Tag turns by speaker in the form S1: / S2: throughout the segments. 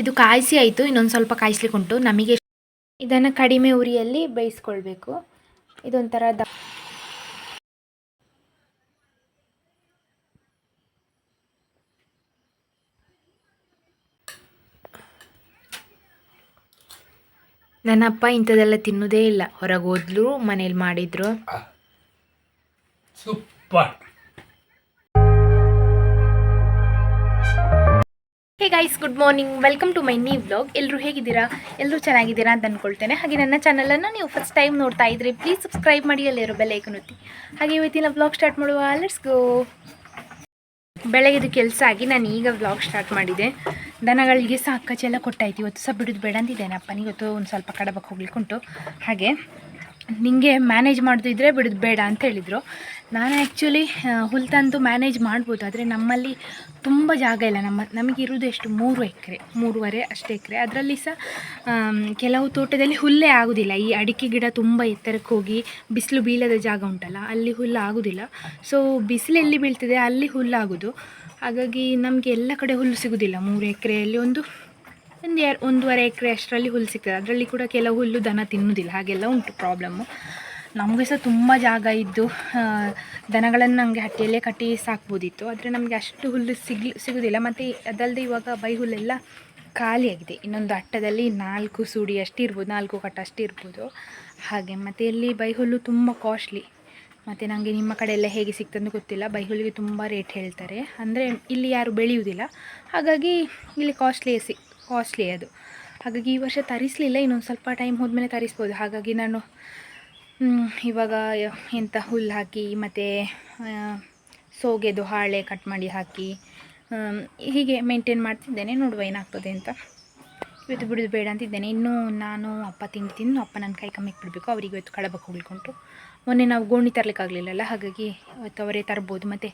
S1: ಇದು ಕಾಯಿಸಿ ಆಯಿತು, ಇನ್ನೊಂದು ಸ್ವಲ್ಪ ಕಾಯಿಸ್ಲಿಕ್ಕೆ ಉಂಟು ನಮಗೆ ಇದನ್ನು ಕಡಿಮೆ ಉರಿಯಲ್ಲಿ ಬೇಯಿಸ್ಕೊಳ್ಬೇಕು. ಇದೊಂಥರ ದ ನನ್ನಪ್ಪ ಇಂಥದೆಲ್ಲ ತಿನ್ನೋದೇ ಇಲ್ಲ. ಹೊರಗೆ ಹೋದ್ಲು, ಮನೇಲಿ ಮಾಡಿದ್ರು.
S2: Super.
S1: Hey guys good morning welcome to my new vlog ಎಲ್ಲರೂ ಹೇಗಿದ್ದೀರಾ? ಎಲ್ಲರೂ ಚೆನ್ನಾಗಿದ್ದೀರಾ ಅಂತ ಅಂದ್ಕೊಳ್ತೇನೆ ಹಾಗೆ ನನ್ನ ಚಾನಲನ್ನು ನೀವು ಫಸ್ಟ್ ಟೈಮ್ ನೋಡ್ತಾ ಇದ್ರೆ ಪ್ಲೀಸ್ ಸಬ್ಸ್ಕ್ರೈಬ್ ಮಾಡಿ ಅಲ್ಲಿರೋ ಬೆಲ್ ಐಕನ್ ಒತ್ತಿ. ಹಾಗೆ ಇವತ್ತಿನ ವ್ಲಾಗ್ ಸ್ಟಾರ್ಟ್ ಮಾಡುವ. ಲೆಟ್ಸ್ ಗೋ ಬೆಳಗ್ಗೆದು ಕೆಲಸ ಆಗಿ ನಾನು ಈಗ ವ್ಲಾಗ್ ಸ್ಟಾರ್ಟ್ ಮಾಡಿದೆ. ದನಗಳಿಗೆ ಸಹ ಕೊಟ್ಟಾಯ್ತು. ಇವತ್ತು ಸಹ ಬಿಡೋದು ಬೇಡ ಅಂತಿದ್ದೇನೆ ಅಪ್ಪನಿಗೆ ಇವತ್ತು ಒಂದು ಸ್ವಲ್ಪ ಕಡಬಕ್ಕೆ ಹೋಗ್ಲಿಕ್ಕೆ ಹಾಗೆ ನಿಮಗೆ ಮ್ಯಾನೇಜ್ ಮಾಡೋದಿದ್ರೆ ಬಿಡೋದು ಬೇಡ ಅಂತ ಹೇಳಿದರು. ನಾನು ಆ್ಯಕ್ಚುಲಿ ಹುಲ್ ತಂದು ಮ್ಯಾನೇಜ್ ಮಾಡ್ಬೋದು, ಆದರೆ ನಮ್ಮಲ್ಲಿ ತುಂಬ ಜಾಗ ಇಲ್ಲ. ನಮ್ಮ, ನಮಗೆ ಇರೋದು ಎಷ್ಟು? ಮೂರು ಎಕರೆ, ಮೂರುವರೆ ಅಷ್ಟು ಎಕರೆ. ಅದರಲ್ಲಿ ಸಹ ಕೆಲವು ತೋಟದಲ್ಲಿ ಹುಲ್ಲೇ ಆಗೋದಿಲ್ಲ. ಈ ಅಡಿಕೆ ಗಿಡ ತುಂಬ ಎತ್ತರಕ್ಕೆ ಹೋಗಿ ಬಿಸಿಲು ಬೀಳದ ಜಾಗ ಉಂಟಲ್ಲ, ಅಲ್ಲಿ ಹುಲ್ಲು ಆಗೋದಿಲ್ಲ. ಸೊ ಬಿಸಿಲು ಎಲ್ಲಿ ಬೀಳ್ತದೆ ಅಲ್ಲಿ ಹುಲ್ಲಾಗೋದು ಹಾಗಾಗಿ ನಮಗೆ ಎಲ್ಲ ಕಡೆ ಹುಲ್ಲು ಸಿಗೋದಿಲ್ಲ. ಮೂರು ಎಕರೆಯಲ್ಲಿ ಒಂದು ಒಂದು ಎರಡು ಒಂದೂವರೆ ಎಕರೆ ಅಷ್ಟರಲ್ಲಿ ಹುಲ್ಲು ಸಿಗ್ತದೆ. ಅದರಲ್ಲಿ ಕೂಡ ಕೆಲವು ಹುಲ್ಲು ದನ ತಿನ್ನೋದಿಲ್ಲ. ಹಾಗೆಲ್ಲ ಉಂಟು ಪ್ರಾಬ್ಲಮ್ಮು ನಮಗೆ ಸಹ ತುಂಬ ಜಾಗ ಇದ್ದು ದನಗಳನ್ನು ನಮಗೆ ಹಟ್ಟಿಯಲ್ಲೇ ಕಟ್ಟಿ ಸಾಕ್ಬೋದಿತ್ತು. ಆದರೆ ನಮಗೆ ಅಷ್ಟು ಹುಲ್ಲು ಸಿಗ್ಲಿ, ಸಿಗೋದಿಲ್ಲ. ಮತ್ತು ಅದಲ್ಲದೆ ಇವಾಗ ಬೈ ಹುಲ್ಲೆಲ್ಲ ಖಾಲಿಯಾಗಿದೆ. ಇನ್ನೊಂದು ಅಟ್ಟದಲ್ಲಿ ನಾಲ್ಕು ಸೂಡಿ ಅಷ್ಟು ಇರ್ಬೋದು ನಾಲ್ಕು ಕಟ್ಟ ಅಷ್ಟು ಇರ್ಬೋದು ಹಾಗೆ ಮತ್ತು ಇಲ್ಲಿ ಬೈ ಹುಲ್ಲು ತುಂಬ ಕಾಸ್ಟ್ಲಿ ಮತ್ತು ನನಗೆ ನಿಮ್ಮ ಕಡೆ ಎಲ್ಲ ಹೇಗೆ ಸಿಗ್ತದೆ ಗೊತ್ತಿಲ್ಲ. ಬೈ ಹುಲ್ಲಿಗೆ ತುಂಬ ರೇಟ್ ಹೇಳ್ತಾರೆ. ಅಂದರೆ ಇಲ್ಲಿ ಯಾರು ಬೆಳೆಯುವುದಿಲ್ಲ. ಹಾಗಾಗಿ ಇಲ್ಲಿ ಕಾಸ್ಟ್ಲಿ ಸಿ. ಕಾಸ್ಟ್ಲಿ ಅದು. ಹಾಗಾಗಿ ಈ ವರ್ಷ ತರಿಸಲಿಲ್ಲ, ಇನ್ನೊಂದು ಸ್ವಲ್ಪ ಟೈಮ್ ಹೋದ್ಮೇಲೆ ತರಿಸ್ಬೋದು. ಹಾಗಾಗಿ ನಾನು ಇವಾಗ ಎಂಥ ಹುಲ್ಲು ಹಾಕಿ, ಮತ್ತು ಸೋಗೆದು ಹಾಳೆ ಕಟ್ ಮಾಡಿ ಹಾಕಿ ಹೀಗೆ ಮೇಂಟೈನ್ ಮಾಡ್ತಿದ್ದೇನೆ. ನೋಡುವ ಏನಾಗ್ತದೆ ಅಂತ. ಇವತ್ತು ಬಿಡೋದು ಬೇಡ ಅಂತಿದ್ದೇನೆ. ಇನ್ನೂ ನಾನು ಅಪ್ಪ ತಿಂದು ತಿಂದು, ಅಪ್ಪ ನನ್ನ ಕೈ ಕಮ್ಮಿಗೆ ಬಿಡಬೇಕು ಅವರಿಗೆ ಇವತ್ತು ಕಳಬಕ್ಕೆ ಹೋಗ್ಲಿಕ್ಕುಂಟು ಮೊನ್ನೆ ನಾವು ಗೋಣಿ ತರಲಿಕ್ಕಾಗಲಿಲ್ಲಲ್ಲ ಹಾಗಾಗಿ ಇವತ್ತು ಅವರೇ ತರ್ಬೋದು. ಮತ್ತು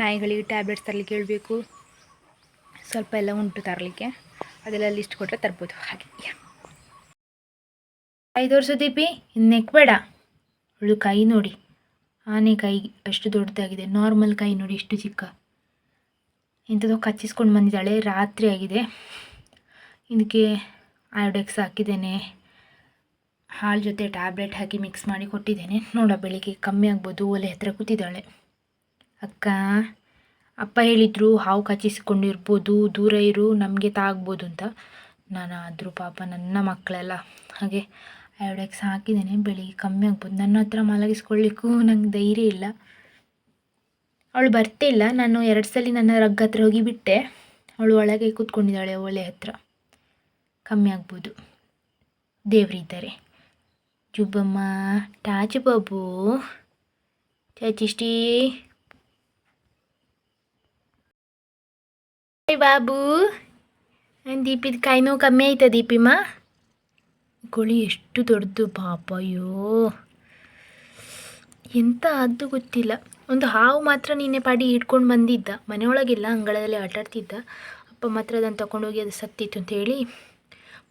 S1: ನಾಯಿಗಳಿಗೆ ಟ್ಯಾಬ್ಲೆಟ್ಸ್ ತರಲಿಕ್ಕೆ ಹೇಳಬೇಕು. ಸ್ವಲ್ಪ ಎಲ್ಲ ಉಂಟು ತರಲಿಕ್ಕೆ. ಅದೆಲ್ಲ ಲಿಸ್ಟ್ ಕೊಟ್ಟರೆ ತರ್ಬೋದು. ಹಾಗೆ. ಐದು ವರ್ಷ ದೀಪಿ ನೆಕ್ಬೇಡ ಅವಳು ಕೈ ನೋಡಿ. ಆನೆ ಕೈ ಅಷ್ಟು ದೊಡ್ಡದಾಗಿದೆ. ನಾರ್ಮಲ್ ಕೈ ನೋಡಿ ಎಷ್ಟು ಚಿಕ್ಕ. ಇಂಥದ್ದು ಕಚ್ಚಿಸ್ಕೊಂಡು ಬಂದಿದ್ದಾಳೆ. ರಾತ್ರಿ ಆಗಿದೆ. ಇದಕ್ಕೆ ಆಯೋಡೆಕ್ಸ್ ಹಾಕಿದ್ದೇನೆ. ಹಾಲು ಜೊತೆ ಟ್ಯಾಬ್ಲೆಟ್ ಹಾಕಿ ಮಿಕ್ಸ್ ಮಾಡಿ ಕೊಟ್ಟಿದ್ದೇನೆ. ನೋಡ, ಬೆಳಿಗ್ಗೆ ಕಮ್ಮಿ ಆಗ್ಬೋದು. ಒಲೆ ಹತ್ತಿರ ಕೂತಿದ್ದಾಳೆ. ಅಕ್ಕ ಅಪ್ಪ ಹೇಳಿದರು, ಹಾವು ಕಚ್ಚಿಸಿಕೊಂಡಿರ್ಬೋದು, ದೂರ ಇರು, ನಮಗೆ ತಾಗ್ಬೋದು ಅಂತ. ನಾನು ಆದರೂ ಪಾಪ ನನ್ನ ಮಕ್ಕಳೆಲ್ಲ. ಹಾಗೆ ಐಡೆಕ್ಸ್ ಹಾಕಿದ್ದೇನೆ ಬೆಳಿಗ್ಗೆ ಕಮ್ಮಿ ಆಗ್ಬೋದು. ನನ್ನ ಹತ್ರ ಮಲಗಿಸ್ಕೊಳ್ಳಿಕ್ಕೂ ನಂಗೆ ಧೈರ್ಯ ಇಲ್ಲ. ಅವಳು ಬರ್ತಿಲ್ಲ ನಾನು ಎರಡು ಸಲ ನನ್ನ ರಗ್ ಹತ್ರ ಹೋಗಿ ಬಿಟ್ಟೆ. ಅವಳು ಒಳಗೆ ಕೂತ್ಕೊಂಡಿದ್ದಾಳೆ ಒಲೆ ಹತ್ರ. ಕಮ್ಮಿ ಆಗ್ಬೋದು. ದೇವರಿದ್ದಾರೆ. ಜುಬ್ಬಮ್ಮ, ಟಾಚ್ ಬಾಬು. ಚಾಚಿಷ್ಟಿ ಬಾಬು ದೀಪಿದ ಕೈ ನೋವು ಕಮ್ಮಿ ಆಯ್ತಾ ದೀಪಿಮ್ಮ ಕೋಳಿ ಎಷ್ಟು ದೊಡ್ಡದು ಪಾಪ ಅಯ್ಯೋ ಎಂತ ಅದು ಗೊತ್ತಿಲ್ಲ ಒಂದು ಹಾವು ಮಾತ್ರ ನಿನ್ನೆ ಪಾಡಿ ಹಿಡ್ಕೊಂಡು ಬಂದಿದ್ದ ಮನೆಯೊಳಗಿಲ್ಲ ಅಂಗಳದಲ್ಲಿ ಆಟಾಡ್ತಿದ್ದ ಅಪ್ಪ ಮಾತ್ರ ಅದನ್ನು ತಗೊಂಡೋಗಿ ಅದು ಸತ್ತಿತ್ತು ಅಂತ ಹೇಳಿ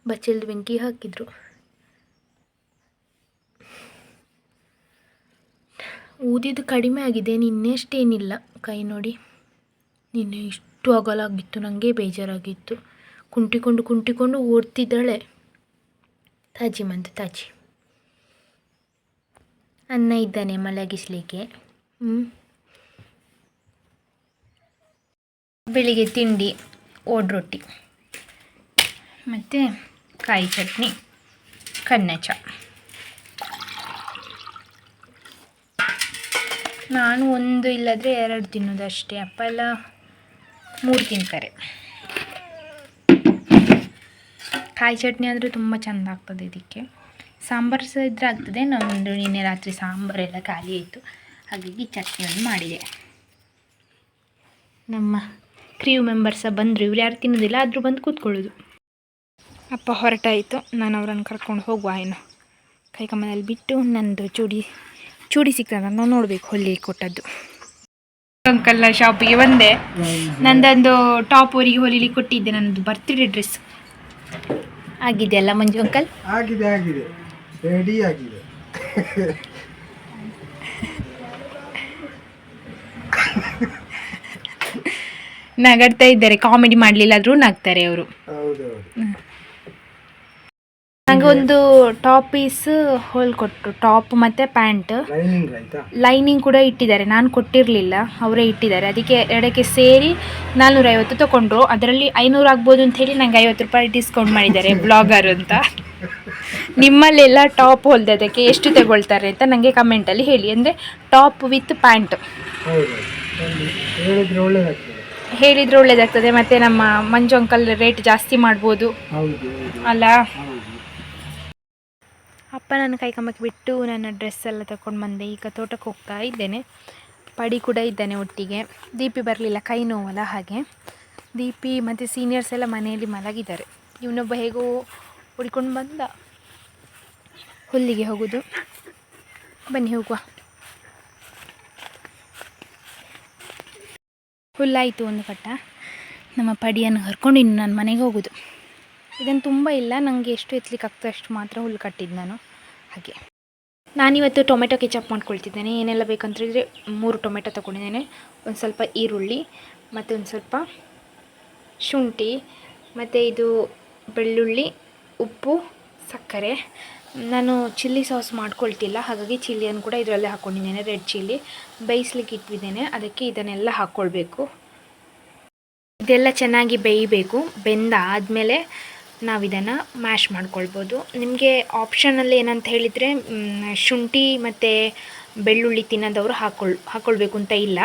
S1: ಬಚ್ಚಲ್ದು ಬೆಂಕಿ ಹಾಕಿದ್ರು ಊದಿದ್ದು ಕಡಿಮೆ ಆಗಿದೆ ನಿನ್ನೆಷ್ಟೇನಿಲ್ಲ ಕೈ ನೋಡಿ ನಿನ್ನೆ ಇಷ್ಟು ಅಗಲ ಆಗಿತ್ತು ನನಗೆ ಬೇಜಾರಾಗಿತ್ತು. ಕುಂಟಿಕೊಂಡು ಕುಂಟಿಕೊಂಡು ಓಡ್ತಿದ್ದಾಳೆ ತಾಜಿ ಮಂತ ತಾಜಿ. ಅನ್ನ ಇದ್ದಾನೆ ಮಲಗಿಸ್ಲಿಕ್ಕೆ. ಬೆಳಿಗ್ಗೆ ತಿಂಡಿ, ಓಡ್ ರೊಟ್ಟಿ. ಮತ್ತು ಕಾಯಿ ಚಟ್ನಿ ಕಣ್ಣೆ ನಾನು ಒಂದು ಇಲ್ಲದ್ರೆ ಎರಡು ತಿನ್ನೋದು ಅಷ್ಟೇ ಅಪ್ಪ ಎಲ್ಲ ಮೂರು ತಿಂತಾರೆ. ಕಾಯಿ ಚಟ್ನಿ ಅಂದರೆ ತುಂಬ ಚೆಂದ ಆಗ್ತದೆ ಇದಕ್ಕೆ. ಸಾಂಬಾರು ಸಹ ಇದ್ರೆ ಆಗ್ತದೆ. ನಮ್ಮದು ನಿನ್ನೆ ರಾತ್ರಿ ಸಾಂಬಾರೆಲ್ಲ ಖಾಲಿ ಆಯಿತು. ಹಾಗಾಗಿ ಚಟ್ನಿಯನ್ನು ಮಾಡಿದೆ. ನಮ್ಮ ಕ್ರೀವ್ ಮೆಂಬರ್ಸ ಬಂದರು. ಇವ್ರು ಯಾರು ತಿನ್ನೋದಿಲ್ಲ, ಆದರೂ ಬಂದು ಕೂತ್ಕೊಳ್ಳೋದು. ಅಪ್ಪ ಹೊರಟಾಯಿತು. ನಾನು ಅವರನ್ನು ಕರ್ಕೊಂಡು ಹೋಗುವ ಏನು ಕೈಕಮ್ಮನಲ್ಲಿ ಬಿಟ್ಟು ನಂದು ಚೂಡಿ ಚೂಡಿ ಸಿಗ್ತದೆ ನಾನು ನೋಡಬೇಕು ಹೊಲಿ ಕೊಟ್ಟದ್ದು. ಅಂಕಲ್ನ ಶಾಪಿಗೆ ಬಂದೆ. ನಂದೊಂದು ಟಾಪ್ ಅವರಿಗೆ ಹೊಲಿಲಿ ಕೊಟ್ಟಿದ್ದೆ ನನ್ನದು ಬರ್ತ್ಡೇ ಡ್ರೆಸ್ ಆಗಿದೆ ಅಲ್ಲ ಮಂಜು ಅಂಕಲ್?
S2: ಆಗಿದೆ ಆಗಿದೆ. ರೆಡಿ ಆಗಿದೆ.
S1: ನಗಡ್ತಾ ಇದ್ದಾರೆ ಕಾಮಿಡಿ ಮಾಡ್ಲಿಲ್ಲ ಆದರೂ ನಗ್ತಾರೆ ಅವರು. ನನಗೆ ಒಂದು ಟಾಪ್ ಪೀಸ್ ಹೊಲ್ಕೊಟ್ರು ಟಾಪ್ ಮತ್ತು ಪ್ಯಾಂಟ್
S2: ಲೈನಿಂಗ್
S1: ಕೂಡ ಇಟ್ಟಿದ್ದಾರೆ. ನಾನು ಕೊಟ್ಟಿರಲಿಲ್ಲ ಅವರೇ ಇಟ್ಟಿದ್ದಾರೆ. ಅದಕ್ಕೆ ಎರಡಕ್ಕೆ ಸೇರಿ ನಾನ್ನೂರೈವತ್ತು ತೊಗೊಂಡ್ರು. ಅದರಲ್ಲಿ ಐನೂರು ಆಗ್ಬೋದು ಅಂತ ಹೇಳಿ ನಂಗೆ ಐವತ್ತು ರೂಪಾಯಿ ಡಿಸ್ಕೌಂಟ್ ಮಾಡಿದ್ದಾರೆ ಬ್ಲಾಗರ್ ಅಂತ. ನಿಮ್ಮಲ್ಲೆಲ್ಲ ಟಾಪ್ ಹೊಲ್ದದಕ್ಕೆ ಎಷ್ಟು ತಗೊಳ್ತಾರೆ ಅಂತ ನನಗೆ ಕಮೆಂಟಲ್ಲಿ ಹೇಳಿ. ಅಂದರೆ ಟಾಪ್ ವಿತ್ ಪ್ಯಾಂಟ್
S2: ಹೇಳಿದ್ರೆ ಒಳ್ಳೇದಾಗ್ತದೆ.
S1: ಮತ್ತು ನಮ್ಮ ಮಂಜು ಅಂಕಲ್ ರೇಟ್ ಜಾಸ್ತಿ ಮಾಡ್ಬೋದು. ಅಲ್ಲ? ಅಪ್ಪ ನನ್ನ ಕೈ ಕಂಬಕ್ಕೆ ಬಿಟ್ಟು ನನ್ನ ಡ್ರೆಸ್ ಎಲ್ಲ ತಗೊಂಡು ಬಂದೆ. ಈಗ ತೋಟಕ್ಕೆ ಹೋಗ್ತಾ ಇದ್ದೇನೆ. ಪಡಿ ಕೂಡ ಇದ್ದಾನೆ ಒಟ್ಟಿಗೆ. ದೀಪಿ ಬರಲಿಲ್ಲ, ಕೈ ನೋವಲ್ಲ ಹಾಗೆ. ದೀಪಿ ಮತ್ತು ಸೀನಿಯರ್ಸ್ ಎಲ್ಲ ಮನೆಯಲ್ಲಿ ಮಲಗಿದ್ದಾರೆ. ಇವನೊಬ್ಬ ಹೇಗೋ ಹುಡ್ಕೊಂಡು ಬಂದ. ಹುಲ್ಲಿಗೆ ಹೋಗೋದು. ಬನ್ನಿ ಹೋಗುವ. ಹುಲ್ಲಾಯಿತು ಒಂದು ಕಟ್ಟ. ನಮ್ಮ ಪಡಿಯನ್ನು ಹರ್ಕೊಂಡು ಇನ್ನು ನಾನು ಮನೆಗೆ ಹೋಗೋದು. ಇದನ್ನು ತುಂಬ ಇಲ್ಲ ನನಗೆ ಎಷ್ಟು ಎತ್ತಲಿಕ್ಕೆ ಆಗ್ತದೆ ಅಷ್ಟು ಮಾತ್ರ ಹುಲ್ಲು ಕಟ್ಟಿದ್ದು ನಾನು. ಹಾಗೆ. ನಾನಿವತ್ತು ಟೊಮೆಟೊ ಕೆಚಪ್ ಮಾಡ್ಕೊಳ್ತಿದ್ದೇನೆ. ಏನೆಲ್ಲ ಬೇಕಂತೇಳಿದರೆ ಮೂರು ಟೊಮೆಟೊ ತಗೊಂಡಿದ್ದೇನೆ. ಒಂದು ಸ್ವಲ್ಪ ಈರುಳ್ಳಿ, ಮತ್ತು ಒಂದು ಸ್ವಲ್ಪ ಶುಂಠಿ, ಮತ್ತು ಇದು ಬೆಳ್ಳುಳ್ಳಿ, ಉಪ್ಪು, ಸಕ್ಕರೆ. ನಾನು ಚಿಲ್ಲಿ ಸಾಸ್ ಮಾಡ್ಕೊಳ್ತಿಲ್ಲ. ಹಾಗಾಗಿ ಚಿಲ್ಲಿಯನ್ನು ಕೂಡ ಇದರಲ್ಲೇ ಹಾಕ್ಕೊಂಡಿದ್ದೇನೆ ರೆಡ್ ಚಿಲ್ಲಿ. ಬೇಯಿಸ್ಲಿಕ್ಕೆ ಇಟ್ಟಿದ್ದೇನೆ. ಅದಕ್ಕೆ ಇದನ್ನೆಲ್ಲ ಹಾಕ್ಕೊಳ್ಬೇಕು ಇದೆಲ್ಲ ಚೆನ್ನಾಗಿ ಬೇಯಬೇಕು. ಬೆಂದ ಆದಮೇಲೆ ನಾವು ಇದನ್ನು ಮ್ಯಾಶ್ ಮಾಡ್ಕೊಳ್ಬೋದು. ನಿಮಗೆ ಆಪ್ಷನಲ್ಲಿ ಏನಂತ ಹೇಳಿದರೆ ಶುಂಠಿ ಮತ್ತು ಬೆಳ್ಳುಳ್ಳಿ ತಿನ್ನೋದವರು ಹಾಕೊಳ್ ಹಾಕ್ಕೊಳ್ಬೇಕು ಅಂತ ಇಲ್ಲ.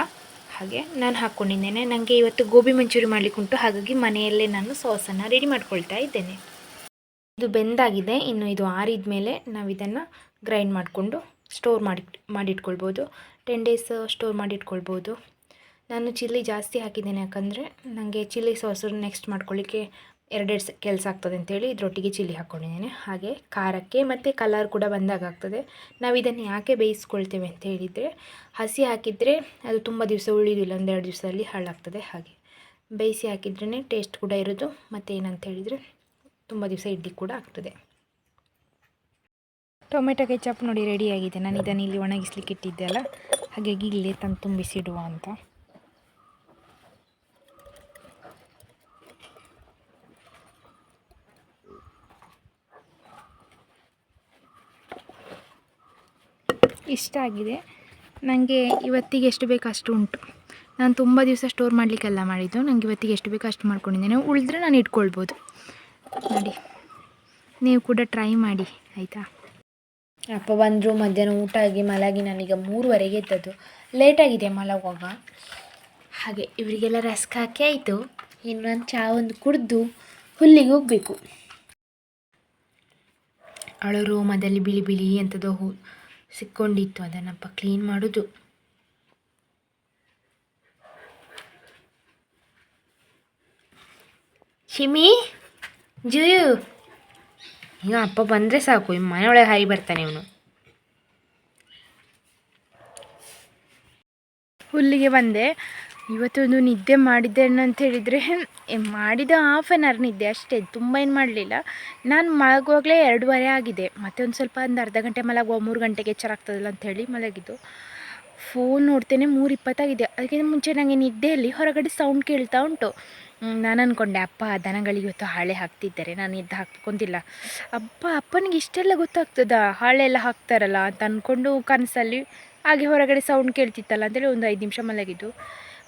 S1: ಹಾಗೆ ನಾನು ಹಾಕ್ಕೊಂಡಿದ್ದೇನೆ ನನಗೆ ಇವತ್ತು ಗೋಬಿ ಮಂಚೂರಿ ಮಾಡಲಿಕ್ಕುಂಟು ಹಾಗಾಗಿ ಮನೆಯಲ್ಲೇ ನಾನು ಸಾಸನ್ನು ರೆಡಿ ಮಾಡ್ಕೊಳ್ತಾ ಇದ್ದೇನೆ. ಇದು ಬೆಂದಾಗಿದೆ. ಇನ್ನು ಇದು ಆರಿದ ಮೇಲೆ ನಾವು ಇದನ್ನು ಗ್ರೈಂಡ್ ಮಾಡಿಕೊಂಡು ಸ್ಟೋರ್ ಮಾಡಿ, ಮಾಡಿಟ್ಕೊಳ್ಬೋದು. ಟೆನ್ ಡೇಸ್ ಸ್ಟೋರ್ ಮಾಡಿಟ್ಕೊಳ್ಬೋದು. ನಾನು ಚಿಲ್ಲಿ ಜಾಸ್ತಿ ಹಾಕಿದ್ದೇನೆ ಯಾಕಂದರೆ ನನಗೆ ಚಿಲ್ಲಿ ಸಾಸು ನೆಕ್ಸ್ಟ್ ಮಾಡ್ಕೊಳ್ಳಿಕ್ಕೆ ಎರಡೆರಡು ಕೆಲಸ ಆಗ್ತದೆ ಅಂತೇಳಿ ಇದರೊಟ್ಟಿಗೆ ಚಿಲ್ಲಿ ಹಾಕ್ಕೊಂಡಿದ್ದೇನೆ ಹಾಗೆ ಖಾರಕ್ಕೆ ಮತ್ತು ಕಲರ್ ಕೂಡ ಬಂದಾಗ ಆಗ್ತದೆ. ನಾವು ಇದನ್ನು ಯಾಕೆ ಬೇಯಿಸ್ಕೊಳ್ತೇವೆ ಅಂತ ಹೇಳಿದರೆ, ಹಸಿ ಹಾಕಿದರೆ ಅದು ತುಂಬ ದಿವಸ ಉಳಿಯೋದಿಲ್ಲ ಒಂದೆರಡು ದಿವಸದಲ್ಲಿ ಹಾಳಾಗ್ತದೆ ಹಾಗೆ. ಬೇಯಿಸಿ ಹಾಕಿದ್ರೇ ಟೇಸ್ಟ್ ಕೂಡ ಇರೋದು, ಮತ್ತು ಏನಂತ ಹೇಳಿದರೆ ತುಂಬ ದಿವಸ ಇಡ್ಲಿ ಕೂಡ ಆಗ್ತದೆ. ಟೊಮೆಟೊ ಕೆಚಪ್ ನೋಡಿ ರೆಡಿಯಾಗಿದೆ ನಾನು ಇದನ್ನು ಇಲ್ಲಿ ಒಣಗಿಸ್ಲಿಕ್ಕೆ ಇಟ್ಟಿದ್ದೆ ಅಲ್ಲ? ಹಾಗಾಗಿ ಇಲ್ಲೇ ತಂದು ತುಂಬಿಸಿಡುವ ಅಂತ. ಇಷ್ಟ ಆಗಿದೆ. ನನಗೆ ಇವತ್ತಿಗೆ ಎಷ್ಟು ಬೇಕು ಅಷ್ಟು ಉಂಟು. ನಾನು ತುಂಬ ದಿವಸ ಸ್ಟೋರ್ ಮಾಡಲಿಕ್ಕೆಲ್ಲ ಮಾಡಿದ್ದು. ನನಗೆ ಇವತ್ತಿಗೆ ಎಷ್ಟು ಬೇಕು ಅಷ್ಟು ಮಾಡ್ಕೊಂಡಿದ್ದೇನೆ. ಉಳಿದ್ರೆ ನಾನು ಇಟ್ಕೊಳ್ಬೋದು. ನೋಡಿ. ನೀವು ಕೂಡ ಟ್ರೈ ಮಾಡಿ, ಆಯಿತಾ? ಅಪ್ಪ ಬಂದರು, ಮಧ್ಯಾಹ್ನ ಊಟ ಆಗಿ ಮಲಗಿ ನಾನೀಗ ಮೂರುವರೆಗೆ ಎದ್ದದ್ದು. ಲೇಟಾಗಿದೆ ಮಲಗುವಾಗ. ಹಾಗೆ ಇವರಿಗೆಲ್ಲ ರಸ್ಕ್ ಹಾಕಿ ಆಯಿತು. ಇನ್ನು ನಾನು ಚಹಾ ಒಂದು ಕುಡಿದು ಹುಲ್ಲಿಗೆ ಹೋಗಬೇಕು. ಅವಳು ರೋಮದಲ್ಲಿ ಬಿಳಿ ಬಿಳಿ ಎಂಥದೋ ಹೂ ಸಿಕ್ಕೊಂಡಿತ್ತು ಅದನ್ನಪ್ಪ ಕ್ಲೀನ್ ಮಾಡೋದು. ಶಿಮಿ, ಜುಯು. ಈಗ ಅಪ್ಪ ಬಂದರೆ ಸಾಕು ಈ ಮನೆಯೊಳಗೆ ಹಾರಿ ಬರ್ತಾನೆ ಇವನು. ಹುಲ್ಲಿಗೆ ಬಂದೆ. ಇವತ್ತೊಂದು ನಿದ್ದೆ ಮಾಡಿದ್ದೆ ಅಂತ ಹೇಳಿದರೆ ಮಾಡಿದ ಹಾಫ್ ಆನ್ ಅವರ್ ನಿದ್ದೆ ಅಷ್ಟೇ, ತುಂಬ ಏನು ಮಾಡಲಿಲ್ಲ. ನಾನು ಮಲಗುವಾಗಲೇ ಎರಡೂವರೆ ಆಗಿದೆ. ಮತ್ತೆ ಒಂದು ಸ್ವಲ್ಪ ಒಂದು ಅರ್ಧ ಗಂಟೆ ಮಲಗುವ, ಮೂರು ಗಂಟೆಗೆ ಆಗ್ತದಲ್ಲ ಅಂಥೇಳಿ ಮಲಗಿದ್ದು. ಫೋನ್ ನೋಡ್ತೇನೆ, ಮೂರು ಇಪ್ಪತ್ತಾಗಿದೆ ಅದಕ್ಕಿಂತ ಮುಂಚೆ ನನಗೆ ನಿದ್ದೆಯಲ್ಲಿ ಹೊರಗಡೆ ಸೌಂಡ್ ಕೇಳ್ತಾ ಉಂಟು. ನಾನು ಅಂದ್ಕೊಂಡೆ ಅಪ್ಪ, ದನಗಳಿಗೆ ಇವತ್ತು ಹಾಳೆ ಹಾಕ್ತಿದ್ದಾರೆ. ನಾನು ಎದ್ದು ಹಾಕ್ಕೊಂತಿಲ್ಲ ಅಪ್ಪ, ಅಪ್ಪನಿಗೆ ಇಷ್ಟೆಲ್ಲ ಗೊತ್ತಾಗ್ತದಾ? ಹಾಳೆ ಎಲ್ಲ ಹಾಕ್ತಾರಲ್ಲ? ಅಂತ ಅಂದ್ಕೊಂಡು ಕನಸಲ್ಲಿ ಹಾಗೆ ಹೊರಗಡೆ ಸೌಂಡ್ ಕೇಳ್ತಿತ್ತಲ್ಲ ಅಂತೇಳಿ ಒಂದು ಐದು ನಿಮಿಷ ಮಲಗಿದ್ದು.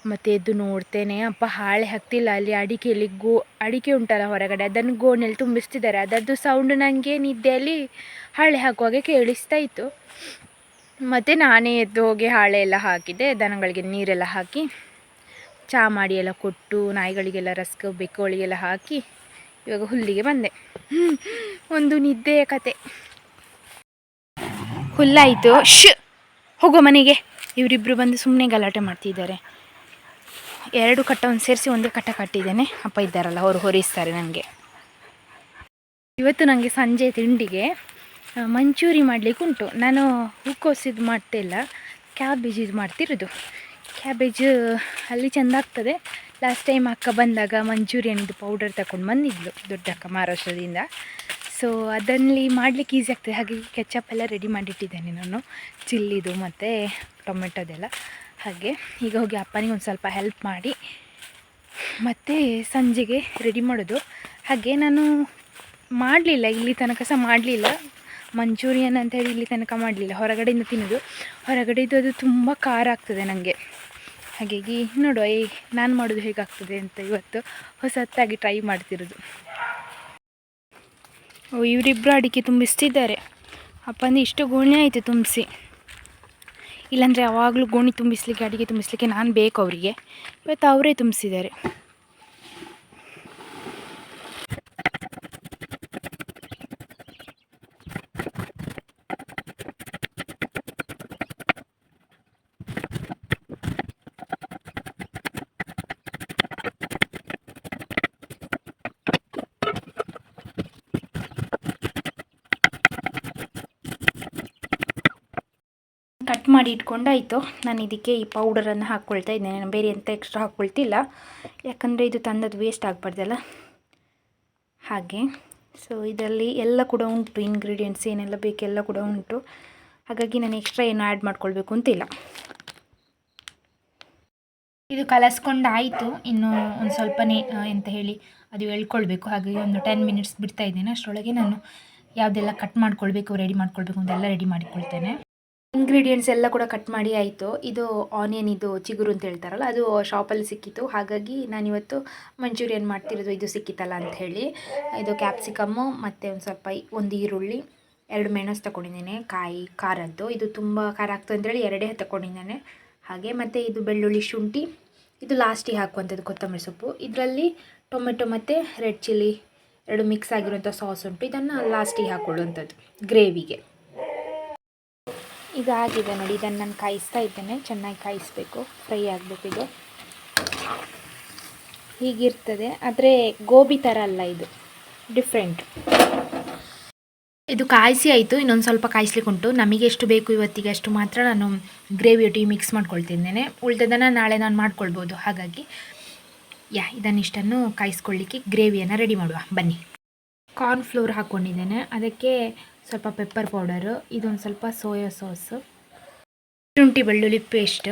S1: ಮತ್ತು ಎದ್ದು ನೋಡ್ತೇನೆ. ಅಪ್ಪ ಹಾಳೆ ಹಾಕ್ತಿಲ್ಲ ಅಲ್ಲಿ ಅಡಿಕೆಯಲ್ಲಿ ಗೋ ಅಡಿಕೆ ಉಂಟಲ್ಲ ಹೊರಗಡೆ. ಅದನ್ನು ಗೋಣೆಯಲ್ಲಿ ತುಂಬಿಸ್ತಿದ್ದಾರೆ. ಅದರದ್ದು ಸೌಂಡ್ ನನಗೆ ನಿದ್ದೆಯಲ್ಲಿ ಹಾಳೆ ಹಾಕುವಾಗ ಕೇಳಿಸ್ತಾ ಇತ್ತು. ಮತ್ತು ನಾನೇ ಎದ್ದು ಹೋಗಿ ಹಾಳೆ ಎಲ್ಲ ಹಾಕಿದೆ. ದನಗಳಿಗೆ ನೀರೆಲ್ಲ ಹಾಕಿ ಚಹಾ ಮಾಡಿ ಎಲ್ಲ ಕೊಟ್ಟು, ನಾಯಿಗಳಿಗೆಲ್ಲ ರಸ್ಕ ಬೆಕ್ಕುಗಳಿಗೆಲ್ಲ ಹಾಕಿ ಇವಾಗ ಹುಲ್ಲಿಗೆ ಬಂದೆ. ಒಂದು ನಿದ್ದೆಯ ಕತೆ. ಹುಲ್ಲಾಯಿತು. ಶ್ ಹೋಗೋ ಮನೆಗೆ. ಇವರಿಬ್ಬರು ಬಂದು ಸುಮ್ಮನೆ ಗಲಾಟೆ ಮಾಡ್ತಿದ್ದಾರೆ. ಎರಡು ಕಟ್ಟವನ್ನು ಸೇರಿಸಿ ಒಂದೇ ಕಟ್ಟ ಕಟ್ಟಿದ್ದೇನೆ. ಅಪ್ಪ ಇದ್ದಾರಲ್ಲ, ಅವರು ಹೊರಿಸ್ತಾರೆ ನನಗೆ. ಇವತ್ತು ನನಗೆ ಸಂಜೆ ತಿಂಡಿಗೆ ಮಂಚೂರಿ ಮಾಡಲಿಕ್ಕೆ ಉಂಟು. ನಾನು ಹೂಕೋಸಿದ್ದು ಮಾಡ್ತಿಲ್ಲ ಕ್ಯಾಬೇಜ್ ಇದು ಮಾಡ್ತಿರೋದು. ಕ್ಯಾಬೇಜ್ ಅಲ್ಲಿ ಚೆಂದ ಆಗ್ತದೆ. ಲಾಸ್ಟ್ ಟೈಮ್ ಅಕ್ಕ ಬಂದಾಗ ಮಂಚೂರಿಯನ್ ಇದು ಪೌಡರ್ ತಗೊಂಡು ಬಂದಿದ್ಲು ದೊಡ್ಡಕ್ಕ ಮಹಾರಾಷ್ಟ್ರದಿಂದ. ಸೊ ಅದರಲ್ಲಿ ಮಾಡಲಿಕ್ಕೆ ಈಸಿ ಆಗ್ತದೆ. ಹಾಗೆ ಕೆಚಪ್ ಎಲ್ಲ ರೆಡಿ ಮಾಡಿಟ್ಟಿದ್ದೇನೆ ನಾನು. ಚಿಲ್ಲಿದು ಮತ್ತು ಟೊಮೆಟೊದೆಲ್ಲ. ಹಾಗೆ ಈಗ ಹೋಗಿ ಅಪ್ಪನಿಗೆ ಒಂದು ಸ್ವಲ್ಪ ಹೆಲ್ಪ್ ಮಾಡಿ. ಮತ್ತು ಸಂಜೆಗೆ ರೆಡಿ ಮಾಡೋದು. ಹಾಗೆ ನಾನು ಮಾಡಲಿಲ್ಲ, ಇಲ್ಲಿ ತನಕ ಸಹ ಮಾಡಲಿಲ್ಲ. ಮಂಚೂರಿಯನ್ ಅಂತೇಳಿ ಇಲ್ಲಿ ತನಕ ಮಾಡಲಿಲ್ಲ, ಹೊರಗಡೆಯಿಂದ ತಿನ್ನೋದು. ಹೊರಗಡೆದು ಅದು ತುಂಬ ಖಾರ ಆಗ್ತದೆ ನನಗೆ ಹಾಗಾಗಿ ನೋಡುವ, ಏ, ನಾನು ಮಾಡೋದು ಹೇಗಾಗ್ತದೆ ಅಂತ ಇವತ್ತು ಹೊಸತ್ತಾಗಿ ಟ್ರೈ ಮಾಡ್ತಿರೋದು. ಓ ಇವರಿಬ್ಬರು ಅಡಿಕೆ ತುಂಬಿಸ್ತಿದ್ದಾರೆ. ಅಪ್ಪಂದು ಇಷ್ಟು ಗೋಣೆ ಆಯಿತು ತುಂಬಿಸಿ. ಇಲ್ಲಾಂದರೆ ಯಾವಾಗಲೂ ಗೋಣಿ ತುಂಬಿಸ್ಲಿಕ್ಕೆ ಅಡುಗೆ ತುಂಬಿಸ್ಲಿಕ್ಕೆ ನಾನು ಬೇಕು ಅವರಿಗೆ. ಇವತ್ತು ಅವರೇ ತುಂಬಿಸಿದ್ದಾರೆ. ಮಾಡಿ ಇಟ್ಕೊಂಡಾಯಿತು. ನಾನು ಇದಕ್ಕೆ ಈ ಪೌಡರನ್ನು ಹಾಕ್ಕೊಳ್ತಾ ಇದ್ದೇನೆ. ನಾನು ಬೇರೆ ಎಂತ ಎಕ್ಸ್ಟ್ರಾ ಹಾಕ್ಕೊಳ್ತಿಲ್ಲ ಯಾಕಂದರೆ ಇದು ತಂದದ್ದು ವೇಸ್ಟ್ ಆಗಬಾರ್ದಲ್ಲ. ಹಾಗೆ. ಸೊ ಇದರಲ್ಲಿ ಎಲ್ಲ ಕೂಡ ಉಂಟು. ಇಂಗ್ರೀಡಿಯೆಂಟ್ಸ್ ಏನೆಲ್ಲ ಬೇಕೆಲ್ಲ ಕೂಡ ಉಂಟು. ಹಾಗಾಗಿ ನಾನು ಎಕ್ಸ್ಟ್ರಾ ಏನು ಆ್ಯಡ್ ಮಾಡ್ಕೊಳ್ಬೇಕು ಅಂತಿಲ್ಲ. ಇದು ಕಲಸ್ಕೊಂಡು ಆಯಿತು ಇನ್ನು ಒಂದು ಸ್ವಲ್ಪನೇ ಎಂತ ಹೇಳಿ, ಅದು ಹೇಳ್ಕೊಳ್ಬೇಕು ಹಾಗಾಗಿ ಒಂದು ಟೆನ್ ಮಿನಿಟ್ಸ್ ಬಿಡ್ತಾ ಇದ್ದೇನೆ. ಅಷ್ಟರೊಳಗೆ ನಾನು ಯಾವುದೆಲ್ಲ ಕಟ್ ಮಾಡ್ಕೊಳ್ಬೇಕು ರೆಡಿ ಮಾಡ್ಕೊಳ್ಬೇಕು ಅಂತೆಲ್ಲ ರೆಡಿ ಮಾಡಿಕೊಳ್ತೇನೆ. ಇಂಗ್ರೀಡಿಯೆಂಟ್ಸ್ ಎಲ್ಲ ಕೂಡ ಕಟ್ ಮಾಡಿ ಆಯಿತು. ಇದು ಆನಿಯನ್ ಇದು ಚಿಗುರು ಅಂತ ಹೇಳ್ತಾರಲ್ಲ, ಅದು ಶಾಪಲ್ಲಿ ಸಿಕ್ಕಿತ್ತು ಹಾಗಾಗಿ ನಾನಿವತ್ತು ಮಂಚೂರಿಯನ್ ಮಾಡ್ತಿರೋದು ಇದು ಸಿಕ್ಕಿತ್ತಲ್ಲ ಅಂತ ಹೇಳಿ. ಇದು ಕ್ಯಾಪ್ಸಿಕಮ್ಮು ಮತ್ತು ಒಂದು ಸ್ವಲ್ಪ ಒಂದು ಈರುಳ್ಳಿ, ಎರಡು ಮೆಣಸು ತಗೊಂಡಿದ್ದೇನೆ ಕಾಯಿ, ಖಾರದ್ದು. ಇದು ತುಂಬ ಖಾರ ಆಗ್ತದೆ ಅಂತೇಳಿ ಎರಡೇ ತಗೊಂಡಿದ್ದೇನೆ ಹಾಗೆ ಮತ್ತು ಇದು ಬೆಳ್ಳುಳ್ಳಿ ಶುಂಠಿ, ಇದು ಲಾಸ್ಟಿಗೆ ಹಾಕುವಂಥದ್ದು ಕೊತ್ತಂಬರಿ ಸೊಪ್ಪು. ಇದರಲ್ಲಿ ಟೊಮೆಟೊ ಮತ್ತು ರೆಡ್ ಚಿಲ್ಲಿ ಎರಡು ಮಿಕ್ಸ್ ಆಗಿರುವಂಥ ಸಾಸ್ ಉಂಟು. ಇದನ್ನು ಲಾಸ್ಟಿಗೆ ಹಾಕ್ಕೊಳ್ಳುವಂಥದ್ದು ಗ್ರೇವಿಗೆ ಇದು ಆಗಿದೆ ನೋಡಿ, ಇದನ್ನು ನಾನು ಕಾಯಿಸ್ತಾ ಇದ್ದೇನೆ. ಚೆನ್ನಾಗಿ ಕಾಯಿಸ್ಬೇಕು. ಫ್ರೈ ಆಗಬೇಕು ಇದು. ಹೀಗಿರ್ತದೆ. ಆದರೆ ಗೋಬಿ ಥರ ಅಲ್ಲ ಇದು. ಡಿಫ್ರೆಂಟ್ ಇದು ಕಾಯಿಸಿ ಆಯಿತು. ಇನ್ನೊಂದು ಸ್ವಲ್ಪ ಕಾಯಿಸ್ಲಿಕ್ಕೆ ಉಂಟು. ನಮಗೆ ಎಷ್ಟು ಬೇಕು ಇವತ್ತಿಗೆ ಅಷ್ಟು ಮಾತ್ರ ನಾನು ಗ್ರೇವಿ ಟೀ ಮಿಕ್ಸ್ ಮಾಡ್ಕೊಳ್ತಿದ್ದೇನೆ. ಉಳಿದದನ್ನು ನಾಳೆ ನಾನು ಮಾಡ್ಕೊಳ್ಬೋದು. ಹಾಗಾಗಿ, ಯಾ, ಇದನ್ನಿಷ್ಟನ್ನು ಕಾಯಿಸ್ಕೊಳ್ಳಿಕ್ಕೆ ಗ್ರೇವಿಯನ್ನು ರೆಡಿ ಮಾಡುವ. ಬನ್ನಿ. ಕಾರ್ನ್ ಫ್ಲೋರ್ ಹಾಕ್ಕೊಂಡಿದ್ದೇನೆ ಅದಕ್ಕೆ ಸ್ವಲ್ಪ ಪೆಪ್ಪರ್ ಪೌಡರು ಇದೊಂದು ಸ್ವಲ್ಪ ಸೋಯಾ ಸಾಸು ಶುಂಠಿ ಬೆಳ್ಳುಳ್ಳಿ ಪೇಸ್ಟ್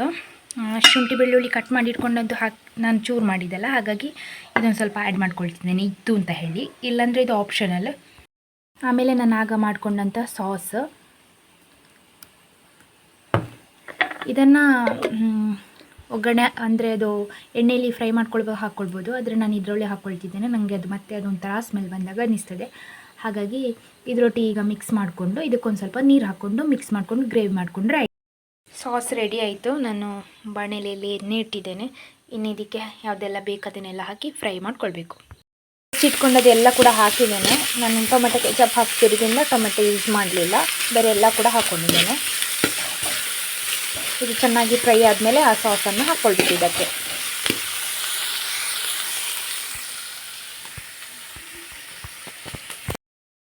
S1: ಶುಂಠಿ ಬೆಳ್ಳುಳ್ಳಿ ಕಟ್ ಮಾಡಿ ಇಟ್ಕೊಂಡದ್ದು ಹಾಕಿ, ನಾನು ಚೂರು ಮಾಡಿದ್ದಲ್ಲ, ಹಾಗಾಗಿ ಇದೊಂದು ಸ್ವಲ್ಪ ಆ್ಯಡ್ ಮಾಡ್ಕೊಳ್ತಿದ್ದೇನೆ, ಇದ್ದು ಅಂತ ಹೇಳಿ. ಇಲ್ಲಾಂದರೆ ಇದು ಆಪ್ಷನಲ್ ಆಮೇಲೆ ನಾನು ಆಗ ಮಾಡಿಕೊಂಡಂಥ ಸಾಸ್ ಇದನ್ನು ಒಗ್ಗರಣೆ, ಅಂದರೆ ಅದು ಎಣ್ಣೆಯಲ್ಲಿ ಫ್ರೈ ಮಾಡ್ಕೊಳ್ಬೋದು ಹಾಕ್ಕೊಳ್ಬೋದು ಆದರೆ ನಾನು ಇದರೊಳಗೆ ಹಾಕ್ಕೊಳ್ತಿದ್ದೇನೆ ನನಗೆ ಅದು ಮತ್ತೆ ಅದೊಂಥರ ಸ್ಮೆಲ್ ಬಂದಾಗ ಅನ್ನಿಸ್ತದೆ. ಹಾಗಾಗಿ ಇದರೊಟ್ಟಿಗೆ ಈಗ ಮಿಕ್ಸ್ ಮಾಡಿಕೊಂಡು ಇದಕ್ಕೊಂದು ಸ್ವಲ್ಪ ನೀರು ಹಾಕ್ಕೊಂಡು ಮಿಕ್ಸ್ ಮಾಡಿಕೊಂಡು ಗ್ರೇವಿ ಮಾಡಿಕೊಂಡ್ರೆ ಆಯ್ತು. ಸಾಸ್ ರೆಡಿ ಆಯಿತು. ನಾನು ಬಾಣಲೆಯಲ್ಲಿ ಎಣ್ಣೆ ಇಟ್ಟಿದ್ದೇನೆ. ಇನ್ನು ಇದಕ್ಕೆ ಯಾವುದೆಲ್ಲ ಅದನ್ನೆಲ್ಲ ಹಾಕಿ ಫ್ರೈ ಮಾಡ್ಕೊಳ್ಬೇಕು. ಇಟ್ಕೊಂಡದೆಲ್ಲ ಕೂಡ ಹಾಕಿದ್ದೇನೆ. ನಾನು ಟೊಮೆಟೊ ಕೆಚಪ್ ಹಾಕ್ತಿರೋದ್ರಿಂದ ಟೊಮೆಟೊ ಯೂಸ್ ಮಾಡಲಿಲ್ಲ. ಬೇರೆ ಎಲ್ಲ ಕೂಡ ಹಾಕ್ಕೊಂಡಿದ್ದೇನೆ ಇದು ಚೆನ್ನಾಗಿ ಫ್ರೈ ಆದಮೇಲೆ ಆ ಸಾಸನ್ನು ಹಾಕ್ಕೊಳ್ಬೇಕು ಇದಕ್ಕೆ.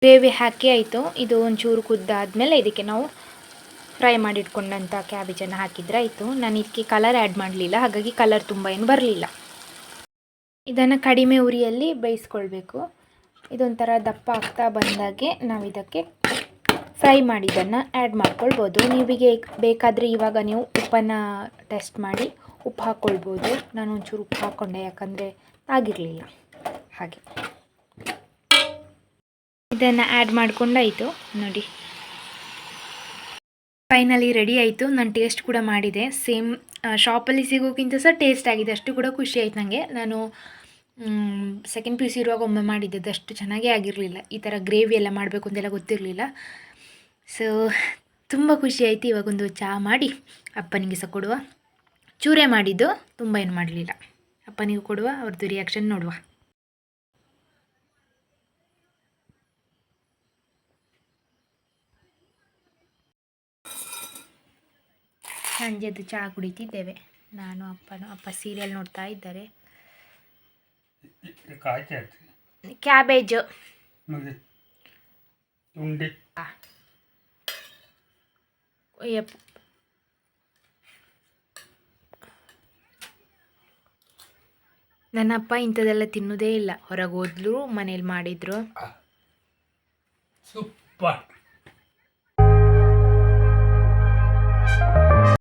S1: ಗ್ರೇವಿ ಹಾಕಿ ಆಯಿತು. ಇದು ಒಂಚೂರು ಕುದ್ದಾದಮೇಲೆ ಇದಕ್ಕೆ ನಾವು ಫ್ರೈ ಮಾಡಿಟ್ಕೊಂಡಂಥ ಕ್ಯಾಬೇಜನ್ನು ಹಾಕಿದ್ರೆ ಆಯಿತು. ನಾನು ಇದಕ್ಕೆ ಕಲರ್ ಆ್ಯಡ್ ಮಾಡಲಿಲ್ಲ. ಹಾಗಾಗಿ ಕಲರ್ ತುಂಬ ಏನು ಬರಲಿಲ್ಲ. ಇದನ್ನು ಕಡಿಮೆ ಉರಿಯಲ್ಲಿ ಬೇಯಿಸ್ಕೊಳ್ಬೇಕು. ಇದೊಂಥರ ದಪ್ಪ ಆಗ್ತಾ ಬಂದಾಗೆ ನಾವು ಇದಕ್ಕೆ ಫ್ರೈ ಮಾಡಿದ್ದನ್ನು ಆ್ಯಡ್ ಮಾಡ್ಕೊಳ್ಬೋದು. ನೀವಿಗೆ ಬೇಕಾದರೆ ಇವಾಗ ನೀವು ಉಪ್ಪನ್ನು ಟೆಸ್ಟ್ ಮಾಡಿ ಉಪ್ಪು ಹಾಕ್ಕೊಳ್ಬೋದು. ನಾನು ಒಂಚೂರು ಉಪ್ಪು ಹಾಕ್ಕೊಂಡೆ, ಯಾಕಂದರೆ ಆಗಿರಲಿಲ್ಲ ಹಾಗೆ. ಇದನ್ನು ಆ್ಯಡ್ ಮಾಡ್ಕೊಂಡಾಯಿತು. ನೋಡಿ. ಫೈನಲಿ ರೆಡಿ ಆಯಿತು. ನಾನು ಟೇಸ್ಟ್ ಕೂಡ ಮಾಡಿದೆ. ಸೇಮ್ ಶಾಪಲ್ಲಿ ಸಿಗೋಕ್ಕಿಂತ ಸಹ ಟೇಸ್ಟ್ ಆಗಿದೆ. ಅಷ್ಟು ಕೂಡ ಖುಷಿ ಆಯ್ತು ನನಗೆ ನಾನು ಸೆಕೆಂಡ್ ಪೀಸ್ ಇರುವಾಗ ಒಮ್ಮೆ ಮಾಡಿದ್ದದ್ದು ಅಷ್ಟು ಚೆನ್ನಾಗೇ ಆಗಿರಲಿಲ್ಲ. ಈ ಥರ ಗ್ರೇವಿ ಎಲ್ಲ ಮಾಡಬೇಕು ಅಂತೆಲ್ಲ ಗೊತ್ತಿರಲಿಲ್ಲ. ಸೊ ತುಂಬ ಖುಷಿ ಆಯಿತು ಇವಾಗೊಂದು ಚಹಾ ಮಾಡಿ. ಅಪ್ಪನಿಗೆ ಸಹ ಕೊಡುವ. ಚೂರೆ ಮಾಡಿದ್ದು. ತುಂಬ ಏನು ಮಾಡಲಿಲ್ಲ. ಅಪ್ಪನಿಗೂ ಕೊಡುವ. ಅವ್ರದ್ದು ರಿಯಾಕ್ಷನ್ ನೋಡುವ. ಸಂಜೆದು ಚಹಾ ಕುಡಿತಿದ್ದೇವೆ. ನಾನು ಅಪ್ಪನು ಅಪ್ಪ ಸೀರಿಯಲ್ ನೋಡ್ತಾ ಇದ್ದಾರೆ. ಕ್ಯಾಬೇಜು.
S2: ಮತ್ತೆ ನನ್ನ
S1: ಅಪ್ಪ ನನ್ನಪ್ಪ ಇಂಥದ್ದೆಲ್ಲ ತಿನ್ನೋದೇ ಇಲ್ಲ. ಹೊರಗೆ ಹೋದ್ಲು ಮನೇಲಿ ಮಾಡಿದ್ರು.
S2: ಸೂಪರ್.